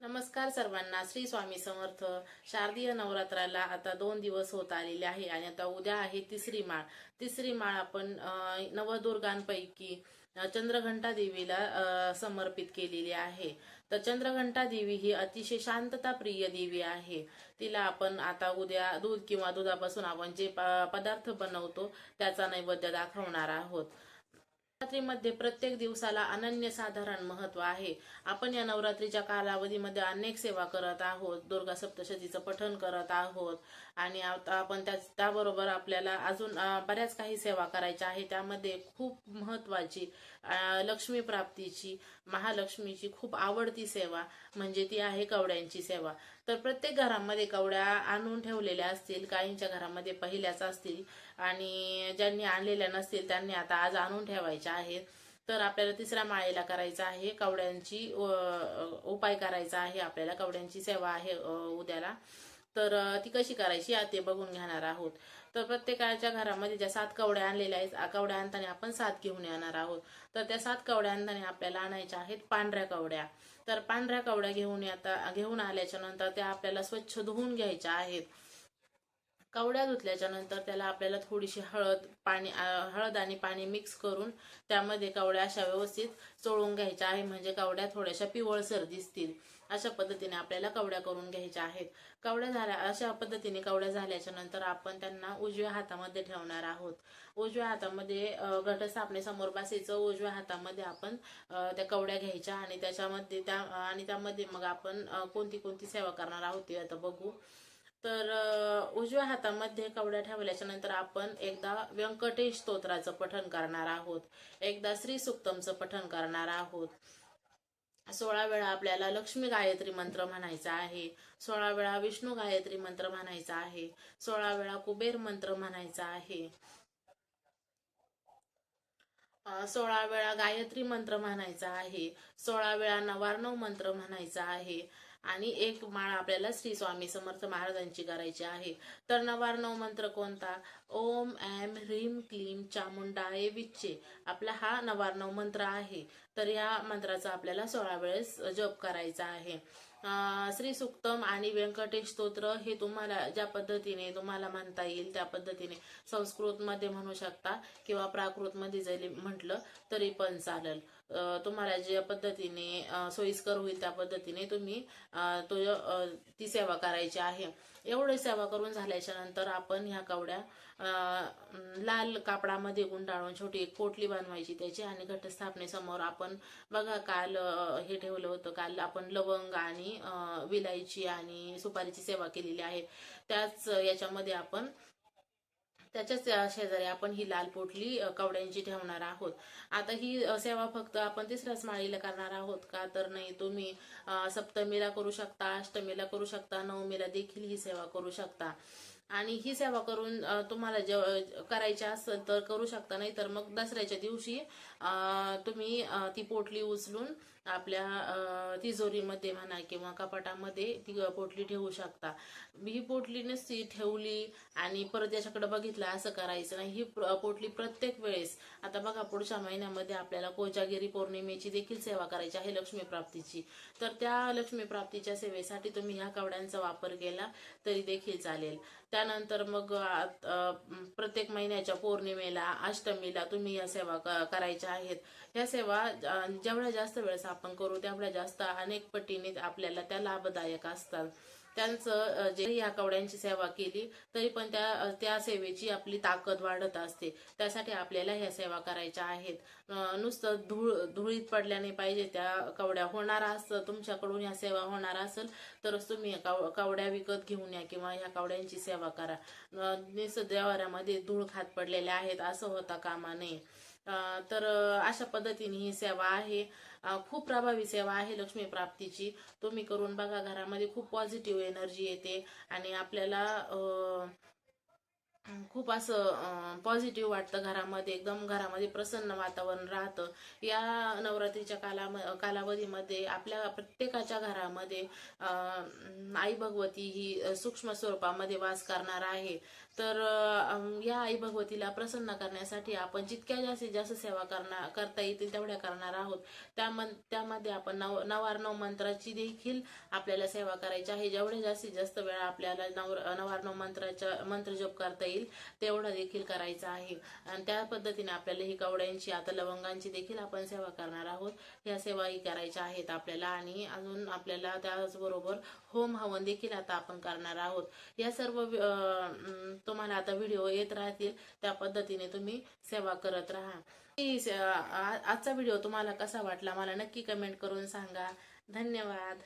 नमस्कार सर्वांना श्री स्वामी समर्थ. शारदीय नवरात्राला आता दोन दिवस होत आलेले आहे आणि आता उद्या आहे तिसरी माळ. तिसरी माळ आपण नवदुर्गांपैकी चंद्रघंटा देवीला समर्पित केलेली आहे. तर चंद्रघंटा देवी ही अतिशय शांतता प्रिय देवी आहे. तिला आपण आता उद्या दूध किंवा दुधापासून आपण जे पदार्थ बनवतो त्याचा नैवेद्य दाखवणार आहोत. नवरात्रीमध्ये प्रत्येक दिवसाला अनन्यसाधारण महत्त्व आहे. आपण या नवरात्रीच्या कालावधीमध्ये अनेक सेवा करत आहोत. दुर्गा सप्तशतीचं पठण करत आहोत. आणि आता आपण त्या त्याबरोबर आपल्याला अजून बऱ्याच काही सेवा करायच्या आहे त्यामध्ये खूप महत्वाची लक्ष्मी प्राप्तीची महालक्ष्मीची खूप आवडती सेवा म्हणजे ती आहे कवड्यांची सेवा. तर प्रत्येक घरामध्ये कवड्या आणून ठेवलेल्या असतील काहींच्या घरामध्ये पहिल्याच असतील आणि ज्यांनी आणलेल्या नसतील त्यांनी आता आज आणून ठेवायच्या आहेत. तर आपल्याला तिसऱ्या माळेला करायचं आहे कवड्यांची उपाय करायचा आहे आपल्याला कवड्यांची सेवा आहे उद्याला. तर ती कशी करायची ते बघून घेणार आहोत. तर प्रत्येकाच्या घरामध्ये ज्या सात कवड्या आणलेल्या आहेत कवड्या आणताना आपण सात घेऊन येणार आहोत. तर त्या सात कवड्या आणताना आपल्याला आणायच्या आहेत पांढऱ्या कवड्या. तर पांढऱ्या कवड्या घेऊन आता घेऊन आल्याच्यानंतर त्या आपल्याला स्वच्छ धुवून घ्यायच्या आहेत. कवड्या धुतल्याच्या नंतर त्याला आपल्याला थोडीशी हळद पाणी हळद आणि पाणी मिक्स करून त्यामध्ये कवड्या अशा व्यवस्थित चोळून घ्यायच्या आहे म्हणजे कवड्या थोड्याशा पिवळसर दिसतील. अशा पद्धतीने आपल्याला कवड्या करून घ्यायच्या आहेत. कवड्या झाल्या अशा पद्धतीने कवड्या झाल्याच्यानंतर आपण त्यांना उजव्या हातामध्ये ठेवणार आहोत. उजव्या हातामध्ये घटस्थापनेसमोर बसायचं. उजव्या हातामध्ये आपण त्या कवड्या घ्यायच्या आणि त्याच्यामध्ये त्या आणि त्यामध्ये मग आपण कोणती कोणती सेवा करणार आहोत ते आता बघू. तर उजव्या हातामध्ये कवड्या ठेवल्याच्या नंतर आपण एकदा व्यंकटेश स्तोत्राचं पठण करणार आहोत. एकदा श्री सुक्तमचं पठण करणार आहोत. सोळा वेळा आपल्याला लक्ष्मी गायत्री मंत्र म्हणायचा आहे. सोळा वेळा विष्णू गायत्री मंत्र म्हणायचा आहे. सोळा वेळा कुबेर मंत्र म्हणायचा आहे. सोळा वेळा गायत्री मंत्र म्हणायचा आहे सोळा वेळा नवार्णव मंत्र म्हणायचा आहे आणि एक माळ आपल्याला श्री स्वामी समर्थ महाराजांची करायची आहे. तर नवार्णव मंत्र कोणता? ओम ऐम ह्रीम क्लीम चामुंडाय विच्चे. आपला हा नवार्णव मंत्र आहे. तर या मंत्राचा आपल्याला सोळा वेळेस जप करायचा आहे. श्री सुक्तम आणि व्यंकटेश स्तोत्र हे तुम्हाला ज्या पद्धतीने तुम्हाला म्हणता येईल त्या पद्धतीने संस्कृतमध्ये म्हणू शकता किंवा प्राकृतमध्ये जरी म्हटलं तरी पण चालेल. तुम्हाला ज्या पद्धतीने सोयीस्कर होईल त्या पद्धतीने तुम्ही तो ती सेवा करायची आहे. एवढी सेवा करून झाल्याच्यानंतर आपण ह्या कवड्या लाल कापडामध्ये गुंडाळून छोटी एक पोटली बनवायची त्याची आणि घटस्थापनेसमोर आपण बघा काल हे ठेवलं होतं. काल आपण लवंग आणि विलायची आणि सुपारीची सेवा केलेली आहे. त्याच याच्यामध्ये आपण त्याच्याच शेजारी आपण ही लाल पोटली कवड्यांची ठेवणार आहोत. आता ही सेवा फक्त आपण तिसऱ्याच माळीला करणार आहोत का? तर नाही तुम्ही सप्तमीला करू शकता अष्टमीला करू शकता नवमीला देखील ही सेवा करू शकता. आणि ही सेवा करून तुम्हाला जे करायची असेल तर करू शकता नाही तर मग दसऱ्याच्या दिवशी तुम्ही ती पोटली उचलून आपल्या तिजोरीमध्ये म्हणा किंवा कपाटामध्ये ती पोटली ठेवू शकता. ही पोटली नसती ठेवली आणि परत याच्याकडे बघितलं असं करायचं नाही. ही प्र- पोटली प्रत्येक वेळेस आता बघा पुढच्या महिन्यामध्ये आपल्याला कोजागिरी पौर्णिमेची देखील सेवा करायची आहे लक्ष्मी प्राप्तीची. तर त्या लक्ष्मी प्राप्तीच्या सेवेसाठी तुम्ही ह्या कवड्यांचा वापर केला तरी देखील चालेल. त्यानंतर मग आत- प्रत्येक महिन्याच्या पौर्णिमेला अष्टमीला तुम्ही या सेवा क- करायच्या आहेत. ह्या सेवा जेवढ्या जास्त वेळेस आपण करू तेवढ्या जास्त अनेक पटीने आपल्याला त्या लाभदायक असतात. त्यांचं जे या कवड्यांची सेवा केली तरी पण त्या त्या सेवेची आपली ताकद वाढत असते. त्यासाठी आपल्याला ह्या सेवा करायच्या आहेत. नुसतं धूळ धुळीत पडल्याने पाहिजे त्या कवड्या होणार असतं तुमच्याकडून ह्या सेवा होणार असेल तरच तुम्ही काव कावड्या कवड्या विकत घेऊन या किंवा ह्या कवड्यांची सेवा करा. अ, नुसतं धूळ खात पडलेल्या आहेत असं होता कामा नये. तर अशा पद्धतीने ही सेवा आहे. खूप प्रभावी सेवा आहे लक्ष्मी प्राप्तीची. तुम्ही करून बघा घरामध्ये खूप पॉझिटिव्ह एनर्जी येते. आणि आपल्याला खूप असं पॉझिटिव्ह वाटतं घरामध्ये. एकदम घरामध्ये प्रसन्न वातावरण राहतं. या नवरात्रीच्या काला कालावधीमध्ये आपल्या प्रत्येकाच्या घरामध्ये आई भगवती ही सूक्ष्म स्वरूपामध्ये वास करणार आहे. तर या आई भगवतीला प्रसन्न करण्यासाठी आपण जितक्या जास्तीत जास्त सेवा करणार करता येतील तेवढ्या करणार आहोत. त्यामन त्यामध्ये आपण नव नवार्णव मंत्राची देखील आपल्याला सेवा करायची आहे. जेवढे जास्तीत जास्त वेळा आपल्याला नव नवार्णव मंत्राच्या मंत्र जप करता येईल तेवढं देखील करायचं आहे. आणि त्या पद्धतीने आपल्याला ही कवड्यांची आता लवंगांची देखील आपण सेवा करणार आहोत. ह्या सेवाही करायच्या आहेत आपल्याला आणि अजून आपल्याला त्याचबरोबर होम हवन देखील आता आपण करणार आहोत. या सर्व तुम्हाला आता व्हिडिओ येत राहतील. त्या पद्धतीने तुम्ही सेवा करत राहा. आजचा व्हिडिओ तुम्हाला कसा वाटला? मला नक्की कमेंट करून सांगा. धन्यवाद.